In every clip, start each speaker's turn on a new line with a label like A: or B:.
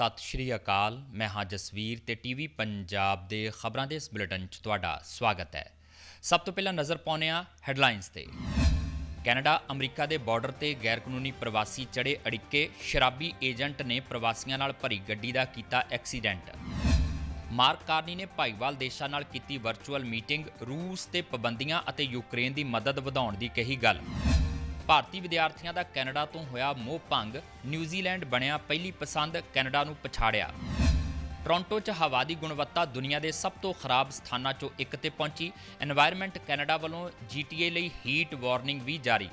A: ਸਤਿ ਸ਼੍ਰੀ ਅਕਾਲ। ਮੈਂ ਹਾਂ ਜਸਵੀਰ ਤੇ ਟੀਵੀ ਪੰਜਾਬ ਦੇ ਖਬਰਾਂ ਦੇ ਇਸ ਬੁਲੇਟਿਨ 'ਚ ਤੁਹਾਡਾ ਸਵਾਗਤ ਹੈ। ਸਭ ਤੋਂ ਪਹਿਲਾਂ ਨਜ਼ਰ ਪਾਉਂਦੇ ਹਾਂ ਹੈਡਲਾਈਨਸ ਤੇ। ਕੈਨੇਡਾ, ਅਮਰੀਕਾ ਦੇ ਬਾਰਡਰ ਤੇ ਗੈਰਕਾਨੂੰਨੀ ਪ੍ਰਵਾਸੀ ਚੜੇ ਅੜਿੱਕੇ ਸ਼ਰਾਬੀ ਏਜੰਟ ਨੇ ਪ੍ਰਵਾਸੀਆਂ ਨਾਲ ਭਰੀ ਗੱਡੀ ਦਾ ਕੀਤਾ ਐਕਸੀਡੈਂਟ। ਮਾਰਕ ਕਾਰਨੀ ਨੇ ਭਾਈਵਾਲ ਦੇਸ਼ਾਂ ਨਾਲ ਕੀਤੀ ਵਰਚੁਅਲ ਮੀਟਿੰਗ, ਰੂਸ ਤੇ ਪਾਬੰਦੀਆਂ ਅਤੇ ਯੂਕਰੇਨ ਦੀ ਮਦਦ ਵਧਾਉਣ ਦੀ ਕਹੀ ਗੱਲ। ਭਾਰਤੀ ਵਿਦਿਆਰਥੀਆਂ ਦਾ ਕੈਨੇਡਾ ਤੋਂ ਹੋਇਆ ਮੋਹ ਭੰਗ ਨਿਊਜ਼ੀਲੈਂਡ ਬਣਿਆ ਪਹਿਲੀ ਪਸੰਦ, ਕੈਨੇਡਾ ਨੂੰ ਪਛਾੜਿਆ। ਟੋਰਾਂਟੋ 'ਚ ਹਵਾ ਦੀ ਗੁਣਵੱਤਾ ਦੁਨੀਆ ਦੇ ਸਭ ਤੋਂ ਖਰਾਬ ਸਥਾਨਾਂ 'ਚੋਂ ਇੱਕ ਤੇ ਪਹੁੰਚੀ। এনवायरमेंट ਕੈਨੇਡਾ ਵੱਲੋਂ ਜੀਟੀਏ ਲਈ ਹੀਟ ਵਾਰਨਿੰਗ ਵੀ ਜਾਰੀ।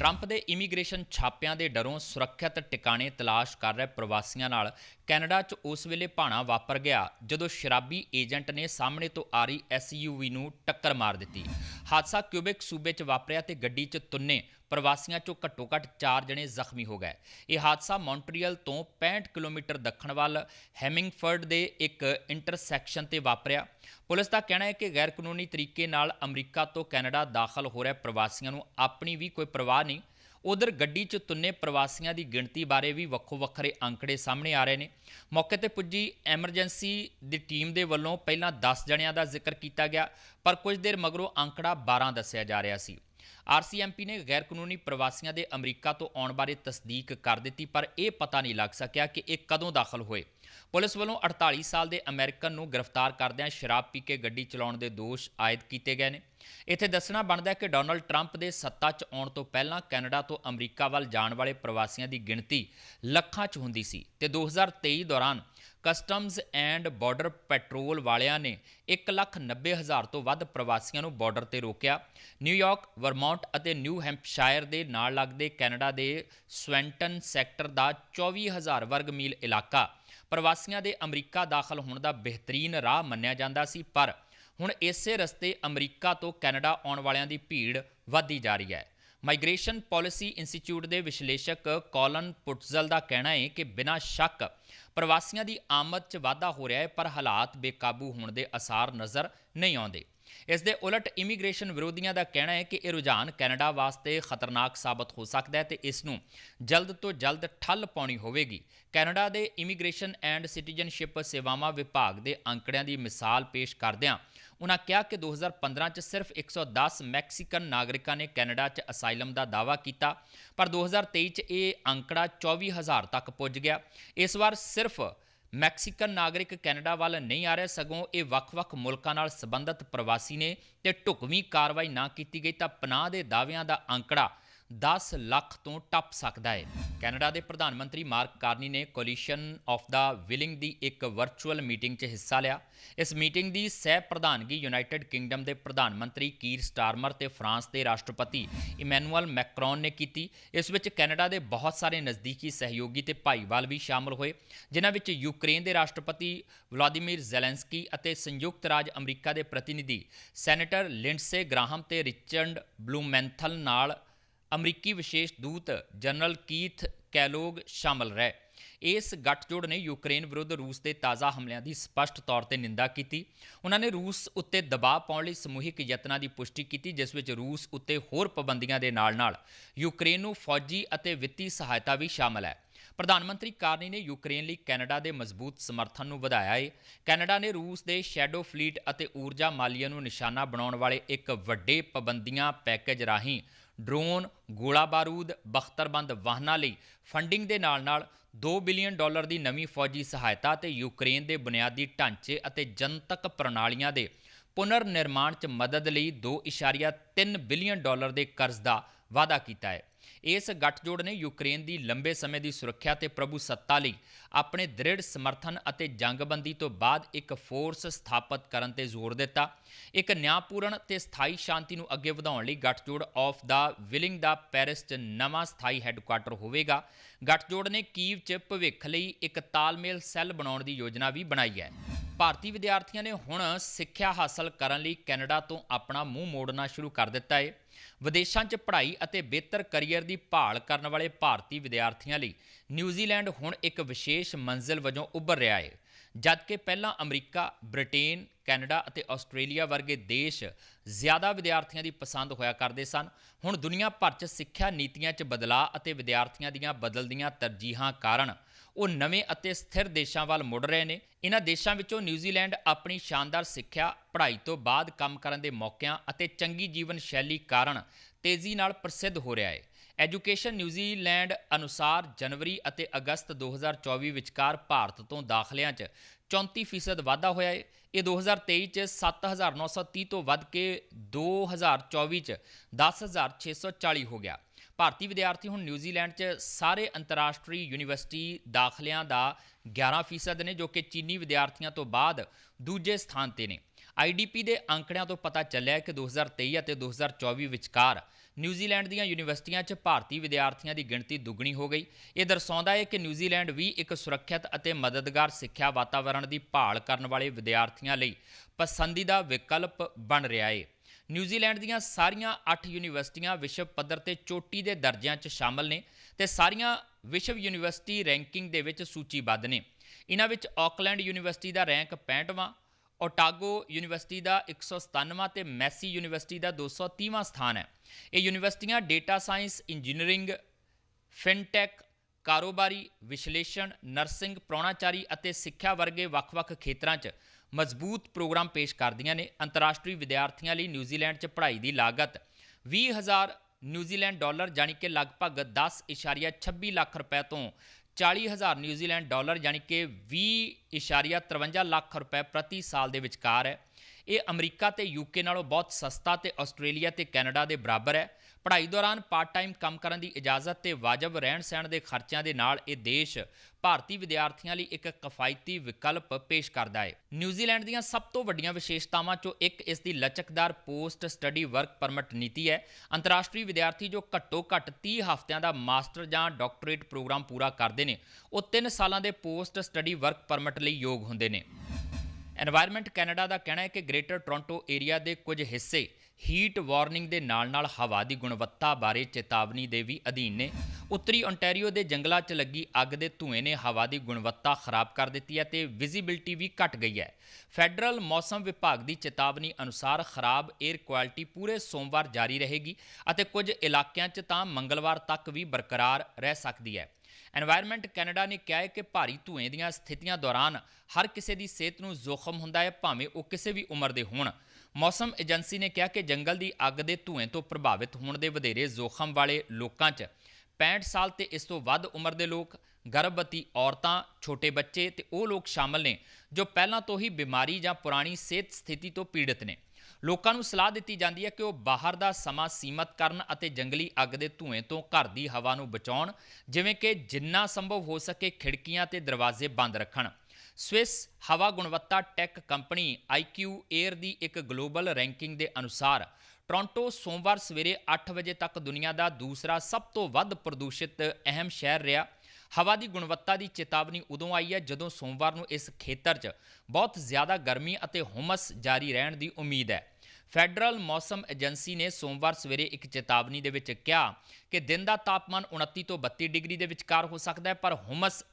A: ਟਰੰਪ ਦੇ ਇਮੀਗ੍ਰੇਸ਼ਨ ਛਾਪਿਆਂ ਦੇ ਡਰੋਂ ਸੁਰੱਖਿਅਤ ਟਿਕਾਣੇ ਤਲਾਸ਼ ਕਰ ਰਹੇ ਪ੍ਰਵਾਸੀਆਂ ਨਾਲ, ਕੈਨੇਡਾ 'ਚ ਉਸ ਵੇਲੇ ਭਾਣਾ ਵਾਪਰ ਗਿਆ, ਜਦੋਂ ਸ਼ਰਾਬੀ ਏਜੰਟ ਨੇ ਸਾਹਮਣੇ ਤੋਂ ਆ ਰਹੀ ਐਸਯੂਵੀ ਨੂੰ ਟੱਕਰ ਮਾਰ ਦਿੱਤੀ। ਹਾਦਸਾ ਕਿਊਬਿਕ ਸੂਬੇ 'ਚ ਵਾਪਰਿਆ ਤੇ ਗੱਡੀ 'ਚ ਤੁੰਨੇ ਪ੍ਰਵਾਸੀਆਂ 'ਚੋਂ ਘੱਟੋ-ਘੱਟ 4 ਜਣੇ ਜ਼ਖਮੀ ਹੋ ਗਏ। ਇਹ ਹਾਦਸਾ ਮੌਂਟਰੀਅਲ ਤੋਂ 65 ਕਿਲੋਮੀਟਰ ਦੱਖਣ ਵੱਲ ਹੈਮਿੰਗਫਰਡ ਦੇ ਇੱਕ ਇੰਟਰਸੈਕਸ਼ਨ ਤੇ ਵਾਪਰਿਆ। ਪੁਲਿਸ ਦਾ ਕਹਿਣਾ ਹੈ ਕਿ ਗੈਰ ਕਾਨੂੰਨੀ ਤਰੀਕੇ ਨਾਲ ਅਮਰੀਕਾ ਤੋਂ ਕੈਨੇਡਾ ਦਾਖਲ ਹੋ ਰਹੇ ਪ੍ਰਵਾਸੀਆਂ ਨੂੰ ਆਪਣੀ ਵੀ ਕੋਈ ਪਰਵਾਹ ਨਹੀਂ। ਉਧਰ ਗੱਡੀ 'ਚ ਤੁੰਨੇ ਪ੍ਰਵਾਸੀਆਂ ਦੀ ਗਿਣਤੀ ਬਾਰੇ ਵੀ ਵੱਖੋ ਵੱਖਰੇ ਅੰਕੜੇ ਸਾਹਮਣੇ ਆ ਰਹੇ ਨੇ। ਮੌਕੇ ਤੇ ਪੁੱਜੀ ਐਮਰਜੈਂਸੀ ਦੀ ਟੀਮ ਦੇ ਵੱਲੋਂ ਪਹਿਲਾਂ 10 ਜਣਿਆਂ ਦਾ ਜ਼ਿਕਰ ਕੀਤਾ ਗਿਆ, ਪਰ ਕੁਝ ਦੇਰ ਮਗਰੋਂ ਅੰਕੜਾ 12 ਦੱਸਿਆ ਜਾ ਰਿਹਾ ਸੀ। ਆਰਸੀਐਮਪੀ ਨੇ ਗੈਰ ਕਾਨੂੰਨੀ ਪ੍ਰਵਾਸੀਆਂ ਦੇ ਅਮਰੀਕਾ ਤੋਂ ਆਉਣ ਬਾਰੇ ਤਸਦੀਕ ਕਰ ਦਿੱਤੀ, ਪਰ ਇਹ ਪਤਾ ਨਹੀਂ ਲੱਗ ਸਕਿਆ ਕਿ ਇਹ ਕਦੋਂ ਦਾਖਲ ਹੋਏ। ਪੁਲਿਸ ਵੱਲੋਂ 48 ਸਾਲ ਦੇ ਅਮਰੀਕਨ ਨੂੰ ਗ੍ਰਿਫਤਾਰ ਕਰਦਿਆਂ ਸ਼ਰਾਬ ਪੀ ਕੇ ਗੱਡੀ ਚਲਾਉਣ ਦੇ ਦੋਸ਼ ਆਇਦ ਕੀਤੇ ਗਏ ਨੇ। ਇੱਥੇ ਦੱਸਣਾ ਬਣਦਾ ਹੈ ਕਿ ਡੋਨਲਡ ਟਰੰਪ ਦੇ ਸੱਤਾ 'ਚ ਆਉਣ ਤੋਂ ਪਹਿਲਾਂ ਕੈਨੇਡਾ ਤੋਂ ਅਮਰੀਕਾ ਵੱਲ ਜਾਣ ਵਾਲੇ ਪ੍ਰਵਾਸੀਆਂ ਦੀ ਗਿਣਤੀ ਲੱਖਾਂ 'ਚ ਹੁੰਦੀ ਸੀ ਤੇ 2023 ਦੌਰਾਨ ਕਸਟਮਜ਼ ਐਂਡ ਬਾਰਡਰ ਪੈਟਰੋਲ ਵਾਲਿਆਂ ਨੇ 1,90,000 ਤੋਂ ਵੱਧ ਪ੍ਰਵਾਸੀਆਂ ਨੂੰ ਬਾਰਡਰ ਤੇ ਰੋਕਿਆ। ਨਿਊਯਾਰਕ, ਵਰਮੌਂਟ ਅਤੇ ਨਿਊ ਹੈਂਪਸ਼ਾਇਰ ਦੇ ਨਾਲ ਲੱਗਦੇ ਕੈਨੇਡਾ ਦੇ ਸਵੈਂਟਨ ਸੈਕਟਰ ਦਾ 24000 ਵਰਗ ਮੀਲ ਇਲਾਕਾ। ਪ੍ਰਵਾਸੀਆਂ ਦੇ ਅਮਰੀਕਾ ਦਾਖਲ ਹੋਣ ਦਾ ਬਿਹਤਰੀਨ ਰਾਹ ਮੰਨਿਆ ਜਾਂਦਾ ਸੀ ਪਰ ਹੁਣ ਇਸੇ ਰਸਤੇ ਅਮਰੀਕਾ ਤੋਂ ਕੈਨੇਡਾ ਆਉਣ ਵਾਲਿਆਂ ਦੀ ਭੀੜ ਵਧਦੀ ਜਾ ਰਹੀ ਹੈ। ਮਾਈਗ੍ਰੇਸ਼ਨ ਪਾਲਿਸੀ ਇੰਸਟੀਚਿਊਟ ਦੇ ਵਿਸ਼ਲੇਸ਼ਕ ਕੋਲਨ ਪੁਟਜ਼ਲ ਦਾ ਕਹਿਣਾ ਹੈ ਕਿ ਬਿਨਾਂ ਸ਼ੱਕ ਪ੍ਰਵਾਸੀਆਂ ਦੀ ਆਮਦ 'ਚ ਵਾਧਾ ਹੋ ਰਿਹਾ ਹੈ, ਪਰ ਹਾਲਾਤ ਬੇਕਾਬੂ ਹੋਣ ਦੇ ਅਸਾਰ ਨਜ਼ਰ ਨਹੀਂ ਆਉਂਦੇ। ਇਸ ਦੇ ਉਲਟ ਇਮੀਗ੍ਰੇਸ਼ਨ ਵਿਰੋਧੀਆਂ ਦਾ ਕਹਿਣਾ ਹੈ ਕਿ ਇਹ ਰੁਝਾਨ ਕੈਨੇਡਾ ਵਾਸਤੇ ਖਤਰਨਾਕ ਸਾਬਤ ਹੋ ਸਕਦਾ ਹੈ ਤੇ ਇਸ ਨੂੰ ਜਲਦ ਤੋਂ ਜਲਦ ਠੱਲ ਪਾਉਣੀ ਹੋਵੇਗੀ। ਕੈਨੇਡਾ ਦੇ ਇਮੀਗ੍ਰੇਸ਼ਨ ਐਂਡ ਸਿਟੀਜ਼ਨਸ਼ਿਪ ਸੇਵਾਵਾਂ ਵਿਭਾਗ ਦੇ ਅੰਕੜਿਆਂ ਦੀ ਮਿਸਾਲ ਪੇਸ਼ ਕਰਦਿਆਂ ਉਨ੍ਹਾਂ ਕਿਹਾ ਕਿ 2015 ਚ ਸਿਰਫ 110 ਮੈਕਸੀਕਨ ਨਾਗਰਿਕਾਂ ਨੇ ਕੈਨੇਡਾ 'ਚ ਅਸਾਈਲਮ ਦਾ ਦਾਅਵਾ ਕੀਤਾ, ਪਰ 2023 ਚ ਇਹ ਅੰਕੜਾ 24000 ਤੱਕ ਪੁੱਜ ਗਿਆ। ਇਸ ਵਾਰ ਸਿਰਫ ਮੈਕਸੀਕਨ ਨਾਗਰਿਕ ਕੈਨੇਡਾ ਵੱਲ ਨਹੀਂ ਆ ਰਹੇ, ਸਗੋਂ ਇਹ ਵੱਖ-ਵੱਖ ਮੁਲਕਾਂ ਨਾਲ ਸੰਬੰਧਿਤ ਪ੍ਰਵਾਸੀ ਨੇ ਤੇ ਢੁਕਵੀਂ ਕਾਰਵਾਈ ਨਾ ਕੀਤੀ ਗਈ ਤਾਂ ਪਨਾਹ ਦੇ ਦਾਅਵਿਆਂ ਦਾ ਅੰਕੜਾ 10 ਲੱਖ ਤੋਂ ਟੱਪ ਸਕਦਾ ਹੈ ਕੈਨੇਡਾ ਦੇ ਪ੍ਰਧਾਨ ਮੰਤਰੀ ਮਾਰਕ ਕਾਰਨੀ ਨੇ ਕੋਲੀਸ਼ਨ ਆਫ ਦਾ ਵਿਲਿੰਗ ਦੀ ਇੱਕ ਵਰਚੁਅਲ ਮੀਟਿੰਗ 'ਚ ਹਿੱਸਾ ਲਿਆ। ਇਸ ਮੀਟਿੰਗ ਦੀ ਸਹਿ ਪ੍ਰਧਾਨਗੀ ਯੂਨਾਈਟਿਡ ਕਿੰਗਡਮ ਦੇ ਪ੍ਰਧਾਨ ਮੰਤਰੀ ਕੀਰ ਸਟਾਰਮਰ ਤੇ ਫਰਾਂਸ ਦੇ ਰਾਸ਼ਟਰਪਤੀ ਇਮੈਨੂਅਲ ਮੈਕਰੋਨ ਨੇ ਕੀਤੀ। ਇਸ ਵਿੱਚ ਕੈਨੇਡਾ ਦੇ ਬਹੁਤ ਸਾਰੇ ਨਜ਼ਦੀਕੀ ਸਹਿਯੋਗੀ ਤੇ ਭਾਈਵਾਲ ਵੀ ਸ਼ਾਮਲ ਹੋਏ, ਜਿਨ੍ਹਾਂ ਵਿੱਚ ਯੂਕਰੇਨ ਦੇ ਰਾਸ਼ਟਰਪਤੀ ਵਲਾਦੀਮੀਰ ਜ਼ੈਲੈਂਸਕੀ ਅਤੇ ਸੰਯੁਕਤ ਰਾਜ ਅਮਰੀਕਾ ਦੇ ਪ੍ਰਤੀਨਿਧੀ ਸੈਨੇਟਰ ਲਿੰਡਸੇ ਗ੍ਰਾਹਮ ਤੇ ਰਿਚਰਡ ਬਲੂਮੈਂਥਲ ਨਾਲ ਅਮਰੀਕੀ ਵਿਸ਼ੇਸ਼ ਦੂਤ ਜਨਰਲ ਕੀਥ ਕੈਲੋਗ ਸ਼ਾਮਲ ਰਹੇ। ਇਸ ਗੱਠਜੋੜ ਨੇ ਯੂਕਰੇਨ ਵਿਰੁੱਧ ਰੂਸ ਦੇ ਤਾਜ਼ਾ ਹਮਲਿਆਂ ਦੀ ਸਪਸ਼ਟ ਤੌਰ ਤੇ ਨਿੰਦਾ ਕੀਤੀ। ਉਹਨਾਂ ਨੇ ਰੂਸ ਉੱਤੇ ਦਬਾਅ ਪਾਉਣ ਲਈ ਸਮੂਹਿਕ ਯਤਨਾਂ ਦੀ ਪੁਸ਼ਟੀ ਕੀਤੀ, ਜਿਸ ਵਿੱਚ ਰੂਸ ਉੱਤੇ ਹੋਰ ਪਾਬੰਦੀਆਂ ਦੇ ਨਾਲ-ਨਾਲ ਯੂਕਰੇਨ ਨੂੰ ਫੌਜੀ ਅਤੇ ਵਿੱਤੀ ਸਹਾਇਤਾ ਵੀ ਸ਼ਾਮਲ ਹੈ। ਪ੍ਰਧਾਨ ਮੰਤਰੀ ਕਾਰਨੀ ਨੇ ਯੂਕਰੇਨ ਲਈ ਕੈਨੇਡਾ ਦੇ ਮਜ਼ਬੂਤ ਸਮਰਥਨ ਨੂੰ ਵਧਾਇਆ ਹੈ ਕੈਨੇਡਾ ਨੇ ਰੂਸ ਦੇ ਸ਼ੈਡੋ ਫਲੀਟ ਅਤੇ ਊਰਜਾ ਮਾਲੀਆ ਨੂੰ ਨਿਸ਼ਾਨਾ ਬਣਾਉਣ ਵਾਲੇ ਇੱਕ ਵੱਡੇ ਪਾਬੰਦੀਆਂ ਪੈਕੇਜ ਰਾਹੀਂ ਡਰੋਨ, ਗੋਲਾ ਬਾਰੂਦ, ਬਖਤਰਬੰਦ ਵਾਹਨਾਂ ਲਈ ਫੰਡਿੰਗ ਦੇ ਨਾਲ-ਨਾਲ 2 ਬਿਲੀਅਨ ਡਾਲਰ ਦੀ ਨਵੀਂ ਫੌਜੀ ਸਹਾਇਤਾ ਤੇ ਯੂਕਰੇਨ ਦੇ ਬੁਨਿਆਦੀ ਢਾਂਚੇ ਅਤੇ ਜਨਤਕ ਪ੍ਰਣਾਲੀਆਂ ਦੇ ਪੁਨਰ ਨਿਰਮਾਣ 'ਚ ਮਦਦ ਲਈ 2.3 ਬਿਲੀਅਨ ਡਾਲਰ ਦੇ ਕਰਜ਼ ਦਾ ਵਾਅਦਾ ਕੀਤਾ ਹੈ। ਇਸ ਗੱਠਜੋੜ ਨੇ ਯੂਕਰੇਨ ਦੀ ਲੰਬੇ ਸਮੇਂ ਦੀ ਸੁਰੱਖਿਆ ਤੇ ਪ੍ਰਭੂ ਸੱਤਾ ਲਈ ਆਪਣੇ ਦ੍ਰਿੜ ਸਮਰਥਨ ਅਤੇ ਜੰਗਬੰਦੀ ਤੋਂ ਬਾਅਦ ਇੱਕ ਫੋਰਸ ਸਥਾਪਿਤ ਕਰਨ ਤੇ ਜ਼ੋਰ ਦਿੱਤਾ। ਇੱਕ ਨਿਆਂਪੂਰਨ ਤੇ ਸਥਾਈ ਸ਼ਾਂਤੀ ਨੂੰ ਅੱਗੇ ਵਧਾਉਣ ਲਈ ਗੱਠਜੋੜ ਆਫ ਦਾ ਵਿਲਿੰਗ ਦਾ ਪੈਰਿਸ 'ਚ ਨਵਾਂ ਸਥਾਈ ਹੈੱਡਕੁਆਟਰ ਹੋਵੇਗਾ। ਗੱਠਜੋੜ ਨੇ ਕੀਵ 'ਚ ਭਵਿੱਖ ਲਈ ਇੱਕ ਤਾਲਮੇਲ ਸੈੱਲ ਬਣਾਉਣ ਦੀ ਯੋਜਨਾ ਵੀ ਬਣਾਈ ਹੈ। ਭਾਰਤੀ ਵਿਦਿਆਰਥੀਆਂ ਨੇ ਹੁਣ ਸਿੱਖਿਆ ਹਾਸਲ ਕਰਨ ਲਈ ਕੈਨੇਡਾ ਤੋਂ ਆਪਣਾ ਮੂੰਹ ਮੋੜਨਾ ਸ਼ੁਰੂ ਕਰ ਦਿੱਤਾ ਹੈ ਵਿਦੇਸ਼ਾਂ 'ਚ ਪੜ੍ਹਾਈ ਅਤੇ ਬਿਹਤਰ ਕੈਰੀਅਰ ਦੀ ਭਾਲ ਕਰਨ ਵਾਲੇ ਭਾਰਤੀ ਵਿਦਿਆਰਥੀਆਂ ਲਈ ਨਿਊਜ਼ੀਲੈਂਡ ਹੁਣ ਇੱਕ ਵਿਸ਼ੇਸ਼ ਮੰਜ਼ਿਲ ਵਜੋਂ ਉੱਭਰ ਰਿਹਾ ਹੈ ਜਦਕਿ ਪਹਿਲਾਂ ਅਮਰੀਕਾ, ਬ੍ਰਿਟੇਨ, ਕੈਨੇਡਾ ਅਤੇ ਆਸਟ੍ਰੇਲੀਆ ਵਰਗੇ ਦੇਸ਼ ਜ਼ਿਆਦਾ ਵਿਦਿਆਰਥੀਆਂ ਦੀ ਪਸੰਦ ਹੋਇਆ ਕਰਦੇ ਸਨ। ਹੁਣ ਦੁਨੀਆ ਭਰ 'ਚ ਸਿੱਖਿਆ ਨੀਤੀਆਂ 'ਚ ਬਦਲਾਅ ਅਤੇ ਵਿਦਿਆਰਥੀਆਂ ਦੀਆਂ ਬਦਲਦੀਆਂ ਤਰਜੀਹਾਂ ਕਾਰਨ ਉਹ ਨਵੇਂ ਅਤੇ ਸਥਿਰ ਦੇਸ਼ਾਂ ਵੱਲ ਮੁੜ ਰਹੇ ਨੇ। ਇਹਨਾਂ ਦੇਸ਼ਾਂ ਵਿੱਚੋਂ ਨਿਊਜ਼ੀਲੈਂਡ ਆਪਣੀ ਸ਼ਾਨਦਾਰ ਸਿੱਖਿਆ, ਪੜ੍ਹਾਈ ਤੋਂ ਬਾਅਦ ਕੰਮ ਕਰਨ ਦੇ ਮੌਕਿਆਂ ਅਤੇ ਚੰਗੀ ਜੀਵਨ ਸ਼ੈਲੀ ਕਾਰਨ ਤੇਜ਼ੀ ਨਾਲ ਪ੍ਰਸਿੱਧ ਹੋ ਰਿਹਾ ਹੈ। ਐਜੂਕੇਸ਼ਨ ਨਿਊਜ਼ੀਲੈਂਡ ਅਨੁਸਾਰ ਜਨਵਰੀ ਅਤੇ ਅਗਸਤ 2024 ਵਿਚਕਾਰ ਭਾਰਤ ਤੋਂ ਦਾਖਲਿਆਂ 'ਚ 34% ਵਾਧਾ ਹੋਇਆ ਹੈ ਇਹ 2023 'ਚ 7930 ਤੋਂ ਵੱਧ ਕੇ 2024 'ਚ 10640 ਹੋ ਗਿਆ। ਭਾਰਤੀ ਵਿਦਿਆਰਥੀ ਹੁਣ ਨਿਊਜ਼ੀਲੈਂਡ 'ਚ ਸਾਰੇ ਅੰਤਰਰਾਸ਼ਟਰੀ ਯੂਨੀਵਰਸਿਟੀ ਦਾਖਲਿਆਂ ਦਾ 11% ਨੇ, ਜੋ ਕਿ ਚੀਨੀ ਵਿਦਿਆਰਥੀਆਂ ਤੋਂ ਬਾਅਦ ਦੂਜੇ ਸਥਾਨ ਤੇ ਨੇ। ਆਈਡੀਪੀ ਦੇ ਅੰਕੜਿਆਂ ਤੋਂ ਪਤਾ ਚੱਲਿਆ ਹੈ ਕਿ 2023 ਅਤੇ 2024 ਵਿਚਕਾਰ ਨਿਊਜ਼ੀਲੈਂਡ ਦੀਆਂ ਯੂਨੀਵਰਸਿਟੀਆਂ 'ਚ ਭਾਰਤੀ ਵਿਦਿਆਰਥੀਆਂ ਦੀ ਗਿਣਤੀ ਦੁੱਗਣੀ ਹੋ ਗਈ। ਇਹ ਦਰਸਾਉਂਦਾ ਹੈ ਕਿ ਨਿਊਜ਼ੀਲੈਂਡ ਵੀ ਇੱਕ ਸੁਰੱਖਿਅਤ ਅਤੇ ਮਦਦਗਾਰ ਸਿੱਖਿਆ ਵਾਤਾਵਰਣ ਦੀ ਭਾਲ ਕਰਨ ਵਾਲੇ ਵਿਦਿਆਰਥੀਆਂ ਲਈ ਪਸੰਦੀਦਾ ਵਿਕਲਪ ਬਣ ਰਿਹਾ ਹੈ ਨਿਊਜ਼ੀਲੈਂਡ ਦੀਆਂ ਸਾਰੀਆਂ 8 ਯੂਨੀਵਰਸਿਟੀਆਂ ਵਿਸ਼ਵ ਪੱਧਰ ਤੇ ਚੋਟੀ ਦੇ ਦਰਜਿਆਂ 'ਚ ਸ਼ਾਮਲ ਨੇ ਤੇ ਸਾਰੀਆਂ ਵਿਸ਼ਵ ਯੂਨੀਵਰਸਿਟੀ ਰੈਂਕਿੰਗ ਦੇ ਵਿੱਚ ਸੂਚੀਬੱਧ ਨੇ। ਇਹਨਾਂ ਵਿੱਚ ਆਕਲੈਂਡ ਯੂਨੀਵਰਸਿਟੀ ਦਾ ਰੈਂਕ 65ਵਾਂ ਓਟਾਗੋ ਯੂਨੀਵਰਸਿਟੀ ਦਾ 197ਵਾਂ ਤੇ ਮੈਸੀ ਯੂਨੀਵਰਸਿਟੀ ਦਾ 230ਵਾਂ ਸਥਾਨ ਹੈ। ਇਹ ਯੂਨੀਵਰਸਿਟੀਆਂ ਡੇਟਾ ਸਾਇੰਸ, ਇੰਜੀਨੀਅਰਿੰਗ, ਫਿਨਟੈਕ, ਕਾਰੋਬਾਰੀ, ਵਿਸ਼ਲੇਸ਼ਣ, ਨਰਸਿੰਗ, ਪ੍ਰੋਣਾਚਾਰੀ ਅਤੇ ਸਿੱਖਿਆ ਵਰਗੇ ਵੱਖ-ਵੱਖ ਖੇਤਰਾਂ 'ਚ ਮਜ਼ਬੂਤ ਪ੍ਰੋਗਰਾਮ ਪੇਸ਼ ਕਰਦੀਆਂ ਨੇ ਅੰਤਰਰਾਸ਼ਟਰੀ ਵਿਦਿਆਰਥੀਆਂ ਲਈ ਨਿਊਜ਼ੀਲੈਂਡ 'ਚ ਪੜ੍ਹਾਈ ਦੀ ਲਾਗਤ। 20000 ਨਿਊਜ਼ੀਲੈਂਡ ਡਾਲਰ ਯਾਨੀ ਕਿ ਲਗਭਗ 10.26 ਲੱਖ ਰੁਪਏ ਤੋਂ 40000 ਨਿਊਜ਼ੀਲੈਂਡ ਡਾਲਰ ਯਾਨੀ ਕਿ 20.53 ਲੱਖ ਰੁਪਏ ਪ੍ਰਤੀ ਸਾਲ ਦੇ ਵਿਚਕਾਰ ਹੈ। ਇਹ ਅਮਰੀਕਾ ਤੇ ਯੂਕੇ ਨਾਲੋਂ ਬਹੁਤ ਸਸਤਾ ਤੇ ਆਸਟ੍ਰੇਲੀਆ ਤੇ ਕੈਨੇਡਾ ਦੇ ਬਰਾਬਰ ਹੈ। ਪੜ੍ਹਾਈ ਦੌਰਾਨ ਪਾਰਟ ਟਾਈਮ ਕੰਮ ਕਰਨ ਦੀ ਇਜਾਜ਼ਤ ਤੇ ਵਾਜਬ ਰਹਿਣ ਸਹਿਣ ਦੇ ਖਰਚਿਆਂ ਦੇ ਨਾਲ ਇਹ ਦੇਸ਼ ਭਾਰਤੀ ਵਿਦਿਆਰਥੀਆਂ ਲਈ ਇੱਕ ਕਿਫਾਇਤੀ ਵਿਕਲਪ ਪੇਸ਼ ਕਰਦਾ ਹੈ। ਨਿਊਜ਼ੀਲੈਂਡ ਦੀਆਂ ਸਭ ਤੋਂ ਵੱਡੀਆਂ ਵਿਸ਼ੇਸ਼ਤਾਵਾਂ ਚੋਂ ਇੱਕ ਇਸ ਦੀ ਲਚਕਦਾਰ ਪੋਸਟ ਸਟੱਡੀ ਵਰਕ ਪਰਮਿਟ ਨੀਤੀ ਹੈ। ਅੰਤਰਰਾਸ਼ਟਰੀ ਵਿਦਿਆਰਥੀ ਜੋ ਘੱਟੋ ਘੱਟ 30 ਹਫ਼ਤਿਆਂ ਦਾ ਮਾਸਟਰ ਜਾਂ ਡਾਕਟਰੇਟ ਪ੍ਰੋਗਰਾਮ ਪੂਰਾ ਕਰਦੇ ਨੇ, ਉਹ 3 ਸਾਲਾਂ ਦੇ ਪੋਸਟ ਸਟੱਡੀ ਵਰਕ ਪਰਮਿਟ ਲਈ ਯੋਗ ਹੁੰਦੇ ਨੇ। ਐਨਵਾਇਰਨਮੈਂਟ ਕੈਨੇਡਾ ਦਾ ਕਹਿਣਾ ਹੈ ਕਿ ਗ੍ਰੇਟਰ ਟੋਰਾਂਟੋ ਏਰੀਆ ਦੇ ਕੁਝ ਹਿੱਸੇ ਹੀਟ ਵਾਰਨਿੰਗ ਦੇ ਨਾਲ-ਨਾਲ ਹਵਾ ਦੀ ਗੁਣਵੱਤਾ ਬਾਰੇ ਚੇਤਾਵਨੀ ਦੇ ਵੀ ਅਧੀਨ ਨੇ। ਉੱਤਰੀ ontario ਦੇ ਜੰਗਲਾਂ 'ਚ ਲੱਗੀ ਅੱਗ ਦੇ ਧੂਏ ਨੇ ਹਵਾ ਦੀ ਗੁਣਵੱਤਾ ਖਰਾਬ ਕਰ ਦਿੱਤੀ ਹੈ ਤੇ ਵਿਜ਼ਿਬਿਲਟੀ ਵੀ ਘਟ ਗਈ ਹੈ। ਫੈਡਰਲ ਮੌਸਮ ਵਿਭਾਗ ਦੀ ਚੇਤਾਵਨੀ ਅਨੁਸਾਰ ਖਰਾਬ 에ਅਰ ਕੁਆਲਿਟੀ ਪੂਰੇ ਸੋਮਵਾਰ ਜਾਰੀ ਰਹੇਗੀ ਅਤੇ ਕੁਝ ਇਲਾਕਿਆਂ 'ਚ ਤਾਂ ਮੰਗਲਵਾਰ ਤੱਕ ਵੀ ਬਰਕਰਾਰ ਰਹਿ ਸਕਦੀ ਹੈ। ਐਨਵਾਇਰਨਮੈਂਟ ਕੈਨੇਡਾ ਨੇ ਕਿਹਾ ਹੈ ਕਿ ਭਾਰੀ ਧੂਏ ਦੀਆਂ ਸਥਿਤੀਆਂ ਦੌਰਾਨ ਹਰ ਕਿਸੇ ਦੀ ਸਿਹਤ ਨੂੰ ਜ਼ੋਖਮ ਹੁੰਦਾ ਹੈ, ਭਾਵੇਂ ਉਹ ਕਿਸੇ ਵੀ ਉਮਰ ਦੇ ਹੋਣ। ਮੌਸਮ ਏਜੰਸੀ ਨੇ ਕਿਹਾ ਕਿ ਜੰਗਲ ਦੀ ਅੱਗ ਦੇ ਧੂਏ ਤੋਂ ਪ੍ਰਭਾਵਿਤ ਹੋਣ ਦੇ ਵਧੇਰੇ ਜ਼ੋਖਮ ਵਾਲੇ ਲੋਕਾਂ 'ਚ 65 ਸਾਲ ਤੇ ਇਸ ਤੋਂ ਵੱਧ ਉਮਰ ਦੇ ਲੋਕ, ਗਰਭਵਤੀ ਔਰਤਾਂ, ਛੋਟੇ ਬੱਚੇ ਤੇ ਉਹ ਲੋਕ ਸ਼ਾਮਲ ਨੇ ਜੋ ਪਹਿਲਾਂ ਤੋਂ ਹੀ ਬਿਮਾਰੀ ਜਾਂ ਪੁਰਾਣੀ ਸਿਹਤ ਸਥਿਤੀ ਤੋਂ ਪੀੜਤ ਨੇ। ਲੋਕਾਂ ਨੂੰ ਸਲਾਹ ਦਿੱਤੀ ਜਾਂਦੀ ਹੈ ਕਿ ਉਹ ਬਾਹਰ ਦਾ ਸਮਾਂ ਸੀਮਤ ਕਰਨ ਅਤੇ ਜੰਗਲੀ ਅੱਗ ਦੇ ਧੂਏ ਤੋਂ ਘਰ ਦੀ ਹਵਾ ਨੂੰ ਬਚਾਉਣ, ਜਿਵੇਂ ਕਿ ਜਿੰਨਾ ਸੰਭਵ ਹੋ ਸਕੇ ਖਿੜਕੀਆਂ ਤੇ ਦਰਵਾਜ਼ੇ ਬੰਦ ਰੱਖਣ। ਸਵਿਸ ਹਵਾ ਗੁਣਵੱਤਾ ਟੈਕ ਕੰਪਨੀ IQ 에ਅਰ ਦੀ ਇੱਕ ਗਲੋਬਲ ਰੈਂਕਿੰਗ ਦੇ ਅਨੁਸਾਰ ਟੋਰਾਂਟੋ ਸੋਮਵਾਰ ਸਵੇਰੇ 8 ਵਜੇ ਤੱਕ ਦੁਨੀਆ ਦਾ ਦੂਸਰਾ ਸਭ ਤੋਂ ਵੱਧ ਪ੍ਰਦੂਸ਼ਿਤ ਅਹਿਮ ਸ਼ਹਿਰ ਰਿਹਾ। ਹਵਾ ਦੀ ਗੁਣਵੱਤਾ ਦੀ ਚੇਤਾਵਨੀ ਉਦੋਂ ਆਈ ਹੈ ਜਦੋਂ ਸੋਮਵਾਰ ਨੂੰ ਇਸ ਖੇਤਰ 'ਚ ਬਹੁਤ ਜ਼ਿਆਦਾ ਗਰਮੀ ਅਤੇ ਹੁਮਸ ਜਾਰੀ ਰਹਿਣ ਦੀ ਉਮੀਦ ਹੈ। ਫੈਡਰਲ ਮੌਸਮ ਏਜੰਸੀ ਨੇ ਸੋਮਵਾਰ ਸਵੇਰੇ ਇੱਕ ਚੇਤਾਵਨੀ ਦੇ ਵਿੱਚ ਕਿਹਾ ਕਿ ਦਿਨ ਦਾ ਤਾਪਮਾਨ 29 ਤੋਂ 32 ਡਿਗਰੀ ਦੇ ਵਿਚਕਾਰ ਹੋ ਸਕਦਾ ਹੈ, ਪਰ ਹੁਮਸ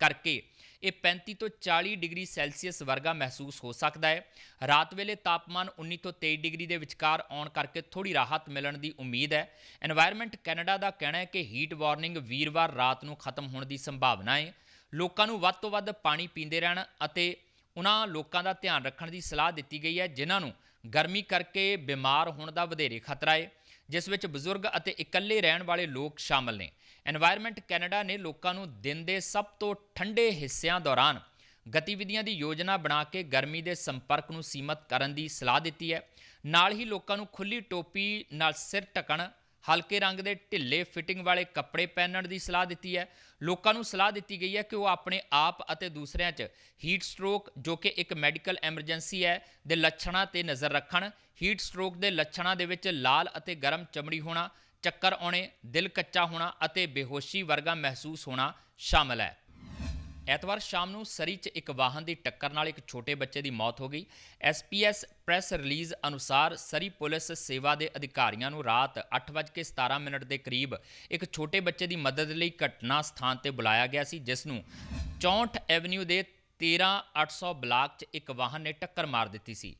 A: ਕਰਕੇ ਇਹ 35 ਤੋਂ 40 ਡਿਗਰੀ ਸੈਲਸੀਅਸ ਵਰਗਾ ਮਹਿਸੂਸ ਹੋ ਸਕਦਾ ਹੈ। ਰਾਤ ਵੇਲੇ ਤਾਪਮਾਨ 19 ਤੋਂ 23 ਡਿਗਰੀ ਦੇ ਵਿਚਕਾਰ ਆਉਣ ਕਰਕੇ ਥੋੜੀ ਰਾਹਤ ਮਿਲਣ ਦੀ ਉਮੀਦ ਹੈ। এনवायरमेंट ਕੈਨੇਡਾ ਦਾ ਕਹਿਣਾ ਹੈ ਕਿ ਹੀਟ ਵਾਰਨਿੰਗ ਵੀਰਵਾਰ ਰਾਤ ਨੂੰ ਖਤਮ ਹੋਣ ਦੀ ਸੰਭਾਵਨਾ ਹੈ। ਲੋਕਾਂ ਨੂੰ ਵੱਧ ਤੋਂ ਵੱਧ ਪਾਣੀ ਪੀਂਦੇ ਰਹਿਣ ਅਤੇ ਉਹਨਾਂ ਲੋਕਾਂ ਦਾ ਧਿਆਨ ਰੱਖਣ ਦੀ ਸਲਾਹ ਦਿੱਤੀ ਗਈ ਹੈ, ਜਿਨ੍ਹਾਂ ਨੂੰ ਗਰਮੀ ਕਰਕੇ ਬਿਮਾਰ ਹੋਣ ਦਾ ਵਧੇਰੇ ਖਤਰਾ ਹੈ। ਜਿਸ ਵਿੱਚ ਬਜ਼ੁਰਗ ਅਤੇ ਇਕੱਲੇ ਰਹਿਣ ਵਾਲੇ ਲੋਕ ਸ਼ਾਮਲ ਨੇ। এনवायरमेंट ਕੈਨੇਡਾ ਨੇ ਲੋਕਾਂ ਨੂੰ ਦਿਨ ਦੇ ਸਭ ਤੋਂ ਠੰਡੇ ਹਿੱਸਿਆਂ ਦੌਰਾਨ ਗਤੀਵਿਧੀਆਂ ਦੀ ਯੋਜਨਾ ਬਣਾ ਕੇ ਗਰਮੀ ਦੇ ਸੰਪਰਕ ਨੂੰ ਸੀਮਤ ਕਰਨ ਦੀ ਸਲਾਹ ਦਿੱਤੀ ਹੈ। ਨਾਲ ਹੀ ਲੋਕਾਂ ਨੂੰ ਖੁੱਲੀ ਟੋਪੀ ਨਾਲ ਸਿਰ ਢਕਣ ਹਲਕੇ ਰੰਗ ਦੇ ਢਿੱਲੇ ਫਿਟਿੰਗ ਵਾਲੇ ਕੱਪੜੇ ਪਹਿਨਣ ਦੀ ਸਲਾਹ ਦਿੱਤੀ ਹੈ। ਲੋਕਾਂ ਨੂੰ ਸਲਾਹ ਦਿੱਤੀ ਗਈ ਹੈ ਕਿ ਉਹ ਆਪਣੇ ਆਪ ਅਤੇ ਦੂਸਰਿਆਂ 'ਚ ਹੀਟ ਸਟ੍ਰੋਕ ਜੋ ਕਿ ਇੱਕ ਮੈਡੀਕਲ ਐਮਰਜੈਂਸੀ ਹੈ, ਦੇ ਲੱਛਣਾਂ ਤੇ ਨਜ਼ਰ ਰੱਖਣ। ਹੀਟ ਸਟ੍ਰੋਕ ਦੇ ਲੱਛਣਾਂ ਦੇ ਵਿੱਚ ਲਾਲ ਅਤੇ ਗਰਮ ਚਮੜੀ ਹੋਣਾ, ਚੱਕਰ ਆਉਣੇ, ਦਿਲ ਕੱਚਾ ਹੋਣਾ ਅਤੇ ਬੇਹੋਸ਼ੀ ਵਰਗਾ ਮਹਿਸੂਸ ਹੋਣਾ ਸ਼ਾਮਲ ਹੈ। ਐਤਵਾਰ ਸ਼ਾਮ ਨੂੰ ਸਰੀ 'ਚ ਇੱਕ ਵਾਹਨ ਦੀ ਟੱਕਰ ਨਾਲ ਇੱਕ ਛੋਟੇ ਬੱਚੇ ਦੀ ਮੌਤ ਹੋ ਗਈ। ਐਸਪੀਐਸ ਪ੍ਰੈਸ ਰਿਲੀਜ਼ ਅਨੁਸਾਰ ਸਰੀ ਪੁਲਿਸ ਸੇਵਾ ਦੇ ਅਧਿਕਾਰੀਆਂ ਨੂੰ ਰਾਤ 8:17 ਮਿੰਟ ਦੇ ਕਰੀਬ ਇੱਕ ਛੋਟੇ ਬੱਚੇ ਦੀ ਮਦਦ ਲਈ ਘਟਨਾ ਸਥਾਨ ਤੇ ਬੁਲਾਇਆ ਗਿਆ ਸੀ, ਜਿਸ ਨੂੰ 64 ਐਵਨਿਊ ਦੇ 13800 ਬਲਾਕ 'ਚ ਇੱਕ ਵਾਹਨ ਨੇ ਟੱਕਰ ਮਾਰ ਦਿੱਤੀ ਸੀ।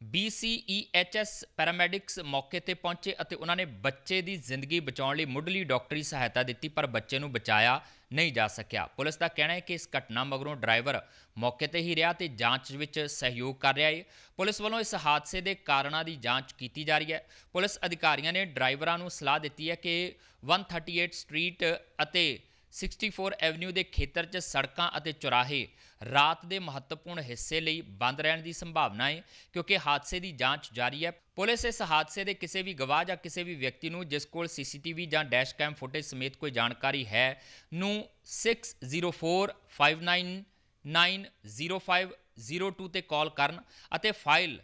A: BCEHS ਪੈਰਾਮੈਡਿਕਸ ਮੌਕੇ ਤੇ ਪਹੁੰਚੇ ਅਤੇ ਉਹਨਾਂ ਨੇ ਬੱਚੇ ਦੀ ਜ਼ਿੰਦਗੀ ਬਚਾਉਣ ਲਈ ਮੁੱਢਲੀ ਡਾਕਟਰੀ ਸਹਾਇਤਾ ਦਿੱਤੀ, ਪਰ ਬੱਚੇ ਨੂੰ ਬਚਾਇਆ ਨਹੀਂ ਜਾ ਸਕਿਆ। ਪੁਲਿਸ ਦਾ ਕਹਿਣਾ ਹੈ ਕਿ ਇਸ ਘਟਨਾ ਮਗਰੋਂ ਡਰਾਈਵਰ ਮੌਕੇ ਤੇ ਹੀ ਰਿਹਾ ਤੇ ਜਾਂਚ ਵਿੱਚ ਸਹਿਯੋਗ ਕਰ ਰਿਹਾ ਹੈ ਪੁਲਿਸ ਵੱਲੋਂ ਇਸ ਹਾਦਸੇ ਦੇ ਕਾਰਨਾਂ ਦੀ ਜਾਂਚ ਕੀਤੀ ਜਾ ਰਹੀ ਹੈ। ਪੁਲਿਸ ਅਧਿਕਾਰੀਆਂ ਨੇ ਡਰਾਈਵਰਾਂ ਨੂੰ ਸਲਾਹ ਦਿੱਤੀ ਹੈ ਕਿ 138 ਸਟਰੀਟ ਅਤੇ 64 ਐਵਨਿਊ ਦੇ ਖੇਤਰ 'ਚ ਸੜਕਾਂ ਅਤੇ ਚੁਰਾਹੇ ਰਾਤ ਦੇ ਮਹੱਤਵਪੂਰਨ ਹਿੱਸੇ ਲਈ ਬੰਦ ਰਹਿਣ ਦੀ ਸੰਭਾਵਨਾ ਹੈ ਕਿਉਂਕਿ ਹਾਦਸੇ ਦੀ ਜਾਂਚ ਜਾਰੀ ਹੈ। ਪੁਲਿਸ ਇਸ ਹਾਦਸੇ ਦੇ ਕਿਸੇ ਵੀ ਗਵਾਹ ਜਾਂ ਕਿਸੇ ਵੀ ਵਿਅਕਤੀ ਨੂੰ, ਜਿਸ ਕੋਲ ਸੀਸੀਟੀਵੀ ਜਾਂ ਡੈਸ਼ ਕੈਮ ਫੁਟੇਜ ਸਮੇਤ ਕੋਈ ਜਾਣਕਾਰੀ ਹੈ, ਨੂੰ 6045990502 ਤੇ ਕਾਲ ਕਰਨ ਅਤੇ ਫਾਈਲ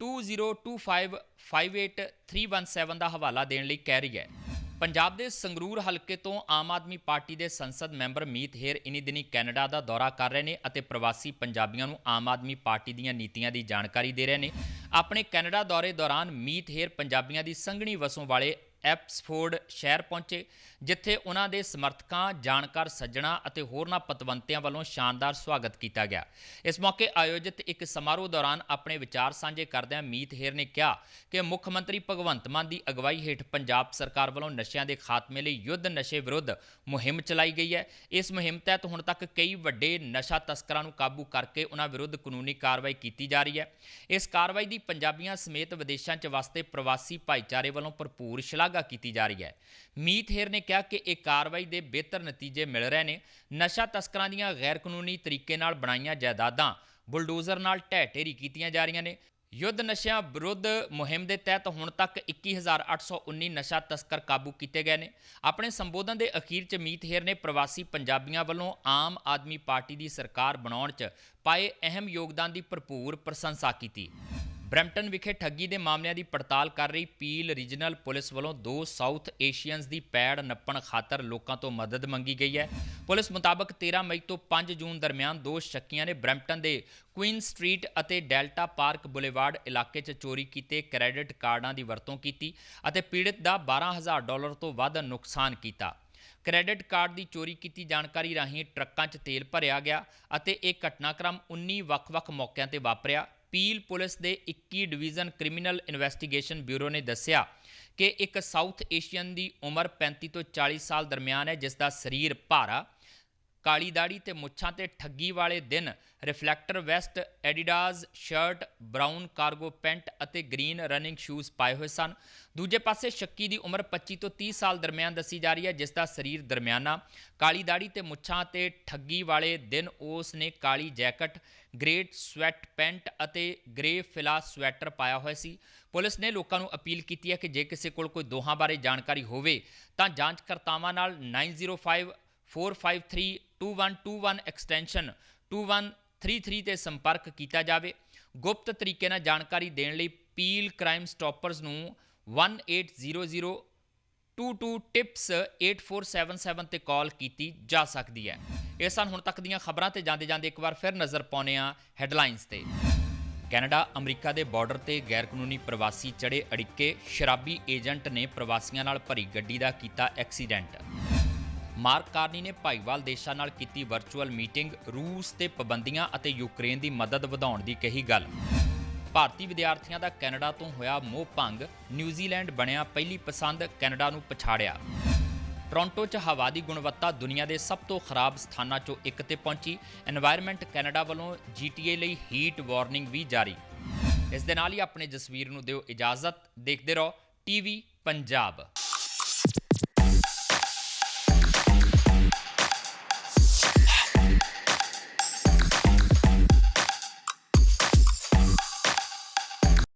A: 2025583117 ਦਾ ਹਵਾਲਾ ਦੇਣ ਲਈ ਕਹਿ ਰਹੀ ਹੈ। ਪੰਜਾਬ ਦੇ ਸੰਗਰੂਰ ਹਲਕੇ ਤੋਂ ਆਮ ਆਦਮੀ ਪਾਰਟੀ ਦੇ ਸੰਸਦ ਮੈਂਬਰ ਮੀਤ ਹੇਰ ਇਨੀ ਦਿਨੀ ਕੈਨੇਡਾ ਦਾ ਦੌਰਾ ਕਰ ਰਹੇ ਨੇ ਅਤੇ ਪ੍ਰਵਾਸੀ ਪੰਜਾਬੀਆਂ ਨੂੰ ਆਮ ਆਦਮੀ ਪਾਰਟੀ ਦੀਆਂ ਨੀਤੀਆਂ ਦੀ ਜਾਣਕਾਰੀ ਦੇ ਰਹੇ ਨੇ। ਆਪਣੇ ਕੈਨੇਡਾ ਦੌਰੇ ਦੌਰਾਨ ਮੀਤ ਹੇਰ ਪੰਜਾਬੀਆਂ ਦੀ ਸੰਘਣੀ ਵਸੋਂ ਵਾਲੇ ਐਪਸਫੋਰਡ ਸ਼ਹਿਰ ਪਹੁੰਚੇ, ਜਿੱਥੇ ਉਹਨਾਂ ਦੇ ਸਮਰਥਕਾਂ, ਜਾਣਕਾਰ ਸੱਜਣਾ ਅਤੇ ਹੋਰਨਾਂ ਪਤਵੰਤਿਆਂ ਵੱਲੋਂ ਸ਼ਾਨਦਾਰ ਸਵਾਗਤ ਕੀਤਾ ਗਿਆ। ਇਸ ਮੌਕੇ ਆਯੋਜਿਤ ਇੱਕ ਸਮਾਰੋਹ ਦੌਰਾਨ ਆਪਣੇ ਵਿਚਾਰ ਸਾਂਝੇ ਕਰਦਿਆਂ ਮੀਤ ਹੇਰ ਨੇ ਕਿਹਾ ਕਿ ਮੁੱਖ ਮੰਤਰੀ ਭਗਵੰਤ ਮਾਨ ਦੀ ਅਗਵਾਈ ਹੇਠ ਪੰਜਾਬ ਸਰਕਾਰ ਵੱਲੋਂ ਨਸ਼ਿਆਂ ਦੇ ਖਾਤਮੇ ਲਈ ਯੁੱਧ ਨਸ਼ੇ ਵਿਰੁੱਧ ਮੁਹਿੰਮ ਚਲਾਈ ਗਈ ਹੈ। ਇਸ ਮੁਹਿੰਮ ਤਹਿਤ ਹੁਣ ਤੱਕ ਕਈ ਵੱਡੇ ਨਸ਼ਾ ਤਸਕਰਾਂ ਨੂੰ ਕਾਬੂ ਕਰਕੇ ਉਹਨਾਂ ਵਿਰੁੱਧ ਕਾਨੂੰਨੀ ਕਾਰਵਾਈ ਕੀਤੀ ਜਾ ਰਹੀ ਹੈ। ਇਸ ਕਾਰਵਾਈ ਦੀ ਪੰਜਾਬੀਆਂ ਸਮੇਤ ਵਿਦੇਸ਼ਾਂ 'ਚ ਵਸਦੇ ਪ੍ਰਵਾਸੀ ਭਾਈਚਾਰੇ ਵੱਲੋਂ ਭਰਪੂਰ ਸ਼ਲਾਘਾ ਕੀਤੀ ਜਾ ਰਹੀ ਹੈ। ਮੀਤ ਹੇਰ ਨੇ ਕਿਹਾ ਕਿ ਇਹ ਕਾਰਵਾਈ ਦੇ ਬਿਹਤਰ ਨਤੀਜੇ ਮਿਲ ਰਹੇ ਨੇ। ਨਸ਼ਾ ਤਸਕਰਾਂ ਦੀਆਂ ਗੈਰ ਕਾਨੂੰਨੀ ਤਰੀਕੇ ਨਾਲ ਬਣਾਈਆਂ ਜਾਇਦਾਦਾਂ ਬੁਲਡੋਜ਼ਰ ਨਾਲ ਢਹਿ ਢੇਰੀ ਕੀਤੀਆਂ ਜਾ ਰਹੀਆਂ ਨੇ। ਯੁੱਧ ਨਸ਼ਿਆਂ ਵਿਰੁੱਧ ਮੁਹਿੰਮ ਦੇ ਤਹਿਤ ਹੁਣ ਤੱਕ 21819 ਨਸ਼ਾ ਤਸਕਰ ਕਾਬੂ ਕੀਤੇ ਗਏ ਨੇ। ਆਪਣੇ ਸੰਬੋਧਨ ਦੇ ਅਖੀਰ 'ਚ ਮੀਤ ਹੇਰ ਨੇ ਪ੍ਰਵਾਸੀ ਪੰਜਾਬੀਆਂ ਵੱਲੋਂ ਆਮ ਆਦਮੀ ਪਾਰਟੀ ਦੀ ਸਰਕਾਰ ਬਣਾਉਣ 'ਚ ਪਾਏ ਅਹਿਮ ਯੋਗਦਾਨ ਦੀ ਭਰਪੂਰ ਪ੍ਰਸ਼ੰਸਾ ਕੀਤੀ। ਬ੍ਰੈਂਪਟਨ ਵਿਖੇ ਠੱਗੀ ਦੇ ਮਾਮਲਿਆਂ ਦੀ ਪੜਤਾਲ ਕਰ ਰਹੀ ਪੀਲ ਰੀਜਨਲ ਪੁਲਿਸ ਵੱਲੋਂ ਦੋ ਸਾਊਥ ਏਸ਼ੀਅਨਸ ਦੀ ਪੈੜ ਨੱਪਣ ਖਾਤਰ ਲੋਕਾਂ ਤੋਂ ਮਦਦ ਮੰਗੀ ਗਈ ਹੈ। ਪੁਲਿਸ ਮੁਤਾਬਕ 13 ਮਈ ਤੋਂ 5 ਜੂਨ ਦਰਮਿਆਨ ਦੋ ਸ਼ੱਕੀਆਂ ਨੇ ਬ੍ਰੈਂਪਟਨ ਦੇ ਕੁਈਨ ਸਟਰੀਟ ਅਤੇ ਡੈਲਟਾ ਪਾਰਕ ਬੁਲੇਵਾਰਡ ਇਲਾਕੇ 'ਚ ਚੋਰੀ ਕੀਤੇ ਕ੍ਰੈਡਿਟ ਕਾਰਡਾਂ ਦੀ ਵਰਤੋਂ ਕੀਤੀ ਅਤੇ ਪੀੜਤ ਦਾ 12000 ਡਾਲਰ ਤੋਂ ਵੱਧ ਨੁਕਸਾਨ ਕੀਤਾ। ਕ੍ਰੈਡਿਟ ਕਾਰਡ ਦੀ ਚੋਰੀ ਕੀਤੀ ਜਾਣਕਾਰੀ ਰਾਹੀਂ ਟਰੱਕਾਂ 'ਚ ਤੇਲ ਭਰਿਆ ਗਿਆ ਅਤੇ ਇਹ ਘਟਨਾਕ੍ਰਮ 19 ਵੱਖ-ਵੱਖ ਮੌਕਿਆਂ ਤੇ ਵਾਪਰਿਆ। ਪੀਲ ਪੁਲਿਸ ਦੇ 21 ਡਿਵੀਜ਼ਨ ਕ੍ਰਿਮੀਨਲ ਇਨਵੈਸਟੀਗੇਸ਼ਨ ਬਿਊਰੋ ਨੇ ਦੱਸਿਆ ਕਿ ਇੱਕ ਸਾਊਥ ਏਸ਼ੀਅਨ ਦੀ ਉਮਰ 35 ਤੋਂ 40 ਸਾਲ ਦਰਮਿਆਨ ਹੈ, ਜਿਸ ਦਾ ਸਰੀਰ ਭਾਰਾ ਕਾਲੀ ਦਾੜੀ ਤੇ ਮੁੱਛਾਂ ਤੇ ਠੱਗੀ ਵਾਲੇ ਦਿਨ reflector vest, Adidas, shirt, brown cargo pant ਅਤੇ ਗ੍ਰੀਨ ਰਨਿੰਗ ਸ਼ੂਜ਼ ਪਾਏ ਹੋਏ ਸਨ। ਦੂਜੇ ਪਾਸੇ ਸ਼ੱਕੀ ਦੀ ਉਮਰ 25 ਤੋਂ 30 ਸਾਲ ਦਰਮਿਆਨ ਦੱਸੀ ਜਾ ਰਹੀ ਹੈ, ਜਿਸ ਦਾ ਸਰੀਰ ਦਰਮਿਆਨਾ। ਕਾਲੀ ਦਾੜੀ ਤੇ ਮੁੱਛਾਂ ਤੇ ਠੱਗੀ ਵਾਲੇ ਦਿਨ ਉਸ ਨੇ ਕਾਲੀ ਜੈਕਟ, ਗ੍ਰੇਟ ਸਵੈਟ ਪੈਂਟ ਅਤੇ ਗ੍ਰੇ ਫਿਲਾ ਸਵੈਟਰ ਪਾਇਆ ਹੋਇਆ ਸੀ। ਪੁਲਿਸ ਨੇ ਲੋਕਾਂ ਨੂੰ ਅਪੀਲ ਕੀਤੀ ਹੈ ਕਿ ਜੇ ਕਿਸੇ ਕੋਲ ਕੋਈ ਦੋਹਾਂ ਬਾਰੇ ਜਾਣਕਾਰੀ ਹੋਵੇ, ਤਾਂ ਜਾਂਚਕਰਤਾਵਾਂ ਨਾਲ 905 4532121 ਐਕਸਟੈਂਸ਼ਨ 2133 ਤੇ ਸੰਪਰਕ ਕੀਤਾ ਜਾਵੇ। ਗੁਪਤ ਤਰੀਕੇ ਨਾਲ ਜਾਣਕਾਰੀ ਦੇਣ ਲਈ ਪੀਲ ਕ੍ਰਾਈਮ ਸਟਾਪਰਸ ਨੂੰ 1800 22 ਟਿਪਸ 8477 ਤੇ ਕਾਲ ਕੀਤੀ ਜਾ ਸਕਦੀ ਹੈ। ਇਹ ਸਨ ਹੁਣ ਤੱਕ ਦੀਆਂ ਖਬਰਾਂ ਤੇ ਜਾਂਦੇ ਜਾਂਦੇ ਇੱਕ ਵਾਰ ਫਿਰ ਨਜ਼ਰ ਪਾਉਂਦੇ ਆ ਹੈਡਲਾਈਨਸ ਤੇ। ਕੈਨੇਡਾ, ਅਮਰੀਕਾ ਦੇ ਬਾਰਡਰ ਤੇ ਗੈਰ ਕਾਨੂੰਨੀ ਪ੍ਰਵਾਸੀ ਚੜੇ ਅੜਿੱਕੇ ਸ਼ਰਾਬੀ ਏਜੰਟ ਨੇ ਪ੍ਰਵਾਸੀਆਂ ਨਾਲ ਭਰੀ ਗੱਡੀ ਦਾ ਕੀਤਾ ਐਕਸੀਡੈਂਟ। ਮਾਰਕ ਕਾਰਨੀ ਨੇ ਭਾਈਵਾਲ ਦੇਸ਼ਾਂ ਨਾਲ ਕੀਤੀ ਵਰਚੁਅਲ ਮੀਟਿੰਗ, ਰੂਸ ਤੇ ਪਾਬੰਦੀਆਂ ਅਤੇ ਯੂਕਰੇਨ ਦੀ ਮਦਦ ਵਧਾਉਣ ਦੀ ਕਹੀ ਗੱਲ। ਭਾਰਤੀ ਵਿਦਿਆਰਥੀਆਂ ਦਾ ਕੈਨੇਡਾ ਤੋਂ ਹੋਇਆ ਮੋਹ ਭੰਗ, ਨਿਊਜ਼ੀਲੈਂਡ ਬਣਿਆ ਪਹਿਲੀ ਪਸੰਦ, ਕੈਨੇਡਾ ਨੂੰ ਪਛਾੜਿਆ। ਟੋਰਾਂਟੋ 'ਚ ਹਵਾ ਦੀ ਗੁਣਵੱਤਾ ਦੁਨੀਆ ਦੇ ਸਭ ਤੋਂ ਖਰਾਬ ਸਥਾਨਾਂ 'ਚੋਂ ਇੱਕ ਤੇ ਪਹੁੰਚੀ। এনवायरमेंट ਕੈਨੇਡਾ ਵੱਲੋਂ ਜੀਟੀਏ ਲਈ ਹੀਟ ਵਾਰਨਿੰਗ ਵੀ ਜਾਰੀ। ਇਸ ਦੇ ਨਾਲ ਹੀ ਆਪਣੇ ਜਸਵੀਰ ਨੂੰ ਦਿਓ ਇਜਾਜ਼ਤ। ਦੇਖਦੇ ਰਹੋ ਟੀਵੀ ਪੰਜਾਬ।